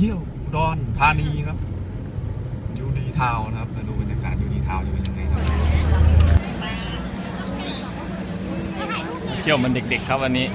ที่ยวอุดอนธานีครับยูดีทาวน์นะครับมาดูบรรยากาศยูดีทาวน์จะเป็นยังไงนะครับเที่ยวเหมันเด็กๆครับวันนี้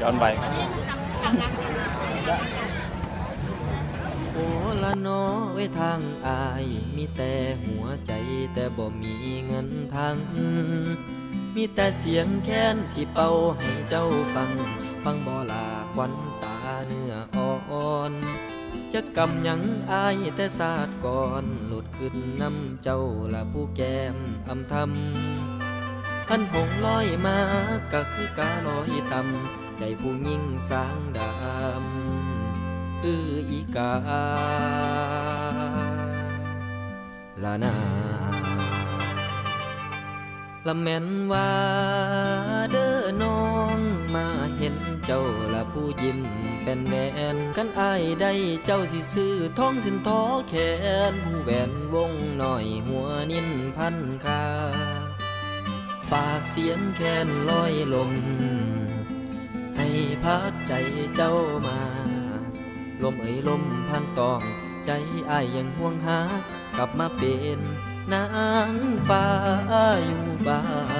ย้อนไปโอ้ละนอไว้ทางอาย มีแต่หัวใจแต่บ่มีเงินทางมีแต่เสียงแค้นสิเป่าให้เจ้าฟัง ฟังบ่ลาควันตาเนื้ออ่อนจะกำยังอายแต่ศาสตร์ก่อน หลุดขึ้นน้ำเจ้าละผู้แก้มอำทำ ท่านหงลอยมาก็คือกาลอยต่ำใจผู้ยิ่งสร้างดำคืออีกาละนาละแม่นว่าเด้อน้องมาเห็นเจ้าละผู้ยิ้มเป็นแมนกันอายได้เจ้าสิซื้อท้องสินท้อแขนผู้แหวนวงหน่อยหัวนินพันคา ฝากเสียงแค้นลอยลม ให้พัดใจเจ้ามา ลมเอ่ยลมพันตอง ใจอายยังห่วงหากลับมาเป็นนางฟ้าอยู่บ้าน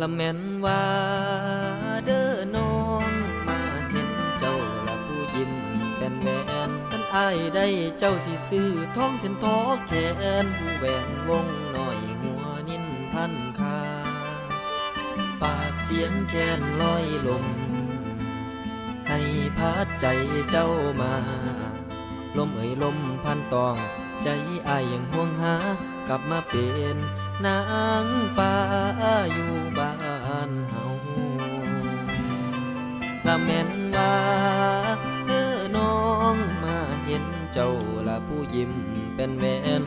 ละแม่นว่าเด้อน้องมาเห็นเจ้าละผู้ยิ้มเป็นแหวนกันอายได้เจ้าสิซื้อท้องเส้นทอแขนผู้แหวนวงหน่อยหัวนินพันคาฝากเสียงแค้นลอยลมให้พัดใจเจ้ามา ลมเอ่ยลมพันตอง ใจอายยังห่วงหากลับมาเป็นนางฟ้าอยู่บ้าน แม่นว่าเด้อน้องมาเห็นเจ้าละผู้ยิ้มเป็นแหวน